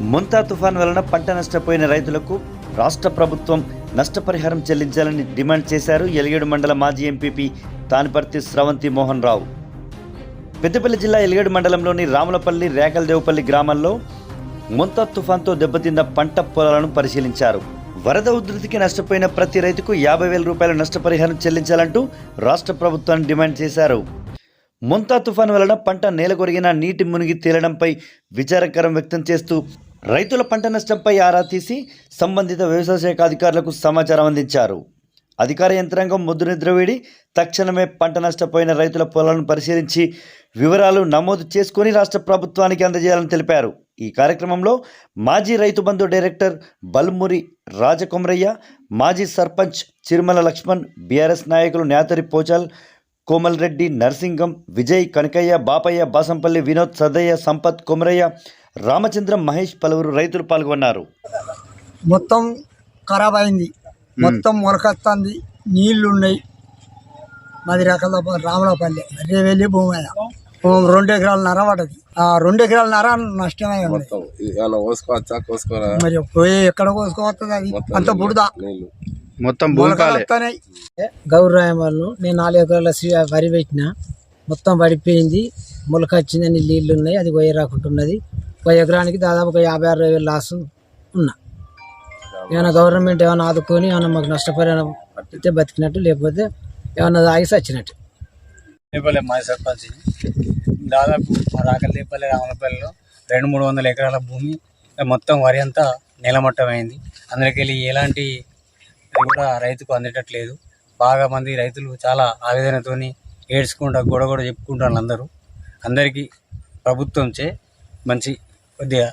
ముంతా తుఫాన్ వలన పంట నష్టపోయిన రైతులకు రాష్ట్ర ప్రభుత్వం నష్టపరిహారం చెల్లించాలని డిమాండ్ చేశారు ఎలిగేడు మండల మాజీ ఎంపీపీ తానిపర్తి స్రవంతి మోహన్ రావు. పెద్దపల్లి జిల్లా ఎలిగేడు మండలంలోని రాములపల్లి రేకలదేవుపల్లి గ్రామాల్లో ముంతా తుఫాన్తో దెబ్బతిన్న పంట పొలాలను పరిశీలించారు. వరద ఉధృతికి నష్టపోయిన ప్రతి రైతుకు యాభై వేల రూపాయల నష్టపరిహారం చెల్లించాలంటూ రాష్ట్ర ప్రభుత్వాన్ని డిమాండ్ చేశారు. ముంతా తుఫాన్ వలన పంట నేలకొరిగిన నీటి మునిగి తేలడంపై విచారకరం వ్యక్తం చేస్తూ రైతుల పంట నష్టంపై ఆరా తీసి సంబంధిత వ్యవసాయ శాఖ అధికారులకు సమాచారం అందించారు. అధికార యంత్రాంగం ముద్దు నిద్రవేడి తక్షణమే పంట నష్టపోయిన రైతుల పొలాలను పరిశీలించి వివరాలు నమోదు చేసుకుని రాష్ట్ర ప్రభుత్వానికి అందజేయాలని తెలిపారు. ఈ కార్యక్రమంలో మాజీ రైతు బంధు డైరెక్టర్ బల్మురి రాజకుమరయ్య మాజీ సర్పంచ్ చిరుమల లక్ష్మణ్ బీఆర్ఎస్ నాయకులు నేతరి పోచాల్ కోమల్ రెడ్డి నర్సింగం విజయ్ కనకయ్య బాపయ్య బాసంపల్లి వినోద్ సదయ్య సంపత్ కొమరయ్య రామచంద్రం మహేష్ పలువురు రైతులు పాల్గొన్నారు. మొత్తం ఖరాబ్ అయింది మొత్తం మొలకొస్తుంది నీళ్ళు ఉన్నాయి మాది రకాల రామలపల్లి. రేవెల్లి భూమి రెండు ఎకరాల నర పడ్డది. ఆ రెండు ఎకరాల నర నష్టమే మరి పోయి ఎక్కడ కోసుకోవస్తుంది అది? అంత బుడద నీళ్ళు మొత్తం గౌరవం వాళ్ళు నేను నాలుగు ఎకరాల వరి పెట్టిన. మొత్తం పడిపోయింది. మొలక వచ్చిందని నీళ్ళు ఉన్నాయి అది పోయి రాకుంటున్నది. ఒక ఎకరానికి దాదాపు ఒక యాభై అరవై వేలు లాస్ ఉన్నా. ఏమైనా గవర్నమెంట్ ఏమైనా ఆదుకొని ఏమైనా మాకు నష్టపరిహారం ఇస్తే బతికినట్టు లేకపోతే ఏమైనా ఆగి వచ్చినట్టు లేపల్లె మా సర్పంచ్. దాదాపు మా రాకల లేపల్లె రామలపల్లిలో. రెండు మూడు వందల ఎకరాల భూమి మొత్తం వరి అంతా నేలమట్టమైంది అందులోకెళ్ళి ఎలాంటి కూడా రైతుకు అందేటట్లేదు. బాగా మంది రైతులు చాలా ఆవేదనతోని ఏడ్చుకుంటా గొడవ గొడవ చెప్పుకుంటారు అందరూ. అందరికీ ప్రభుత్వంచే మంచి కొద్దిగా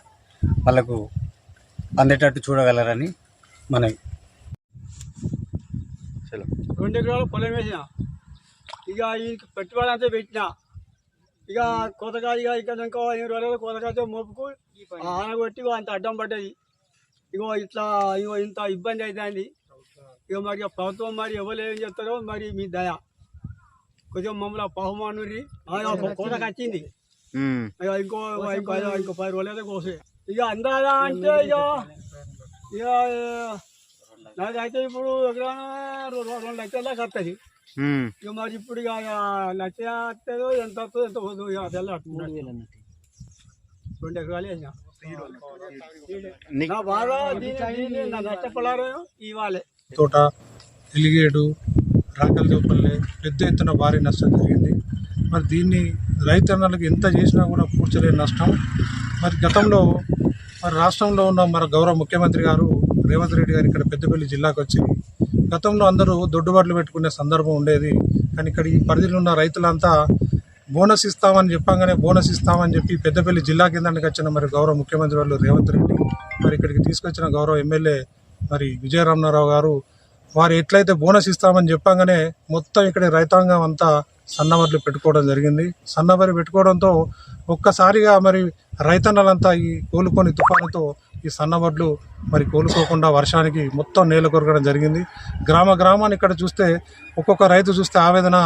వాళ్ళకు అందేటట్టు చూడగలరని మనవి రెండు ఎకరాలు పొలం వేసిన. ఇక ఈ పెట్టుబడి అంతా పెట్టిన. ఇక కొత్తగా ఇక ఇక ఇంకో ఎనిమిది రోజులు కొత్తగా మోపుకు ఆనగొట్టి అంత అడ్డం పడ్డది. ఇగో ఇట్లా ఇగో ఇంత ఇబ్బంది అవుతుంది ఇక మరి ప్రభుత్వం మరి ఎవరు ఏం చెప్తారో మరి మీ దయ. కొంచెం మమ్మల్ని బహుమానురి కోతకు వచ్చింది. ఇక ఇంకో ఇంకో పది రోజులు అయితే కోసే ఇక అందాదా అంటే ఇక ఇక నాకైతే ఇప్పుడు ఎకరాన రెండు లక్షల దాకా వస్తుంది ఇక మరి ఇప్పుడు ఇక లక్ష వస్తుందో ఎంత వస్తుందో ఎంత పోతుందో ఇక తెల్ల రెండు ఎకరాలు వేసిన నా బాధ నా నష్టపడారు ఇవ్వాలి తోట ఎలిగేడు రాకలదేవపల్లి పెద్ద ఎత్తున భారీ నష్టం జరిగింది. మరి దీన్ని రైతన్నలకు ఎంత చేసినా కూడా పూడ్చలేని నష్టం. మరి గతంలో మరి రాష్ట్రంలో ఉన్న మన గౌరవ ముఖ్యమంత్రి గారు రేవంత్ రెడ్డి గారు ఇక్కడ పెద్దపల్లి జిల్లాకు వచ్చి గతంలో అందరూ దొడ్డుబాట్లు పెట్టుకునే సందర్భం ఉండేది. కానీ ఇక్కడ ఈ పరిధిలో ఉన్న రైతులంతా బోనస్ ఇస్తామని చెప్పంగానే బోనస్ ఇస్తామని చెప్పి పెద్దపల్లి జిల్లా కిందకి వచ్చిన మరి గౌరవ ముఖ్యమంత్రి వాళ్ళు రేవంత్ రెడ్డి మరి ఇక్కడికి తీసుకొచ్చిన గౌరవ ఎమ్మెల్యే మరి విజయరామనారావు గారు వారు ఎట్లయితే బోనస్ ఇస్తామని చెప్పంగానే మొత్తం ఇక్కడ రైతాంగం అంతా సన్నవడ్లు పెట్టుకోవడం జరిగింది. సన్నవరి పెట్టుకోవడంతో ఒక్కసారిగా మరి రైతన్నలంతా ఈ కోలుకొని తుఫానుతో ఈ సన్నవడ్లు మరి కోలుకోకుండా వర్షానికి మొత్తం నేల కొరగడం జరిగింది. గ్రామ గ్రామాన్ని ఇక్కడ చూస్తే ఒక్కొక్క రైతు చూస్తే ఆవేదన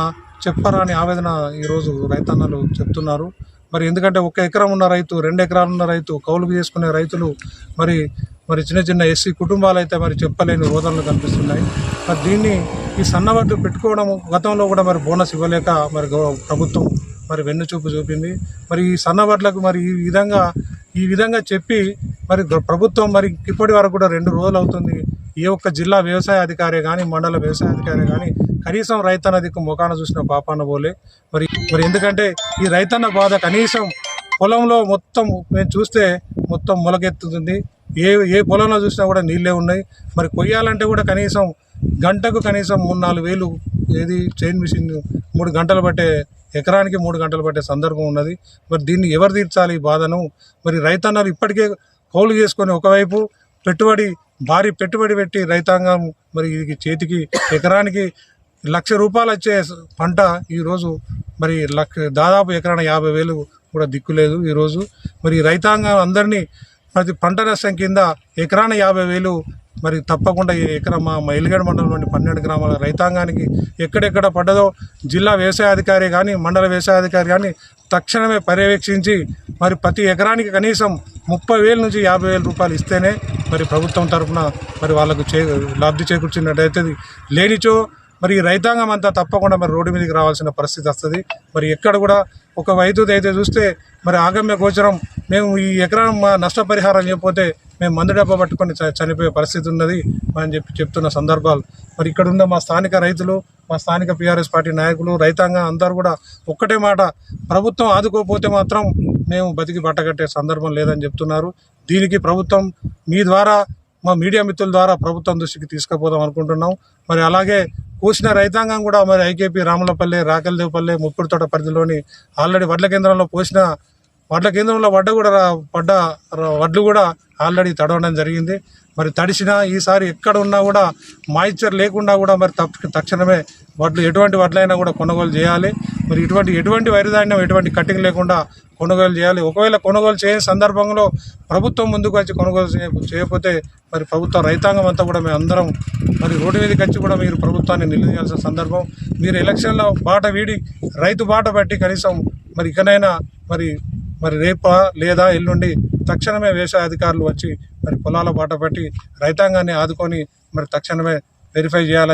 చెప్పరాని ఆవేదన ఈరోజు రైతన్నలు చెప్తున్నారు. మరి ఎందుకంటే ఒక ఎకరం ఉన్న రైతు రెండు ఎకరాలు ఉన్న రైతు కౌలుకు చేసుకునే రైతులు మరి మరి చిన్న చిన్న ఎస్సీ కుటుంబాలు అయితే మరి చెప్పలేని రోదనలు కనిపిస్తున్నాయి. మరి దీన్ని ఈ సన్నవడ్లు పెట్టుకోవడం గతంలో కూడా మరి బోనస్ ఇవ్వలేక మరి ప్రభుత్వం మరి వెన్ను చూపు చూపింది. మరి ఈ సన్నబడ్లకు మరి ఈ విధంగా ఈ విధంగా చెప్పి మరి గ- ప్రభుత్వం మరి ఇప్పటి వరకు కూడా రెండు రోజులు అవుతుంది. ఏ ఒక్క జిల్లా వ్యవసాయ అధికారి కానీ మండల వ్యవసాయ అధికారి కానీ కనీసం రైతన్న దిక్కు ముఖాన చూసిన పాపాన పోలే. మరి మరి ఎందుకంటే ఈ రైతన్న బాధ కనీసం పొలంలో మొత్తం మేము చూస్తే మొత్తం మొలకెత్తుతుంది. ఏ ఏ పొలంలో చూసినా కూడా నీళ్ళే ఉన్నాయి. మరి కొయ్యాలంటే కూడా కనీసం గంటకు కనీసం మూడు నాలుగు వేలు ఏది చైన్ మిషన్ మూడు గంటలు పట్టే ఎకరానికి మూడు గంటలు పట్టే సందర్భం ఉన్నది. మరి దీన్ని ఎవరు తీర్చాలి ఈ బాధను? మరి రైతన్నలు ఇప్పటికే కౌలు చేసుకొని ఒకవైపు పెట్టుబడి భారీ పెట్టుబడి పెట్టి రైతాంగం మరి ఇది చేతికి ఎకరానికి లక్ష రూపాయలు వచ్చే పంట ఈరోజు మరి లక్ష దాదాపు ఎకరాన యాభై వేలు కూడా దిక్కులేదు ఈరోజు మరి రైతాంగం అందరినీ ప్రతి పంట నష్టం కింద ఎకరాన యాభై వేలు మరి తప్పకుండా ఈ ఎకరా మా మైలిగడ మండలంలోని పన్నెండు గ్రామాల రైతాంగానికి ఎక్కడెక్కడ పడ్డదో జిల్లా వ్యవసాయ అధికారి కానీ మండల వ్యవసాయ అధికారి కానీ తక్షణమే పర్యవేక్షించి మరి ప్రతి ఎకరానికి కనీసం ముప్పై వేల నుంచి యాభై వేల రూపాయలు ఇస్తేనే మరి ప్రభుత్వం తరఫున మరి వాళ్ళకు చే లబ్ధి చేకూర్చినట్టయితే లేనిచో మరి ఈ రైతాంగం అంతా తప్పకుండా మరి రోడ్డు మీదకి రావాల్సిన పరిస్థితి వస్తుంది. మరి ఎక్కడ కూడా ఒక రైతు అయితే చూస్తే మరి ఆగమ్య గోచరం మేము ఈ ఎకరం మా నష్టపరిహారం చెప్పితే మేము మందు డబ్బా పట్టుకొని చనిపోయే పరిస్థితి ఉన్నది అని చెప్పి చెప్తున్న సందర్భాలు. మరి ఇక్కడ ఉన్న మా స్థానిక రైతులు మా స్థానిక పీఆర్ఎస్ పార్టీ నాయకులు రైతాంగం అందరూ కూడా ఒక్కటే మాట ప్రభుత్వం ఆదుకోకపోతే మాత్రం మేము బతికి బట్టగట్టే సందర్భం లేదని చెప్తున్నారు. దీనికి ప్రభుత్వం మీ ద్వారా మా మీడియా మిత్రుల ద్వారా ప్రభుత్వం దృష్టికి తీసుకుపోదాం అనుకుంటున్నాం. మరి అలాగే కూసిన రైతాంగం కూడా మరి ఐకేపీ రామలపల్లె రాకలదేవపల్లె ముప్పిడితోట పరిధిలోని ఆల్రెడీ వడ్ల కేంద్రంలో పోసిన వడ్ల కేంద్రంలో వడ్డ కూడా పడ్డ ర- వడ్లు కూడా ఆల్రెడీ తడవడం జరిగింది. మరి తడిసిన ఈసారి ఎక్కడ ఉన్నా కూడా మాయిశ్చర్ లేకుండా కూడా మరి తక్షణమే వడ్లు ఎటువంటి వడ్లైనా కూడా కొనుగోలు చేయాలి. మరి ఇటువంటి ఎటువంటి వరిధాన్యం ఎటువంటి కట్టింగ్ లేకుండా కొనుగోలు చేయాలి. ఒకవేళ కొనుగోలు చేయని సందర్భంలో ప్రభుత్వం ముందుకు వచ్చి కొనుగోలు చేయకపోతే మరి ప్రభుత్వ రైతాంగం అంతా కూడా మేము అందరం మరి రోడ్డు మీదకి వచ్చి కూడా మీరు ప్రభుత్వాన్ని నిలదీయాల్సిన సందర్భం. మీరు ఎలక్షన్లో బాట వీడి రైతు బాట పట్టి కనీసం మరి ఇకనైనా మరి మరి రేపా లేదా ఎల్లుండి తక్షణమే వ్యవసాయ అధికారులు వచ్చి మరి పొలాల బాట పట్టి రైతాంగాన్ని ఆదుకొని మరి తక్షణమే వెరిఫై చేయాలి.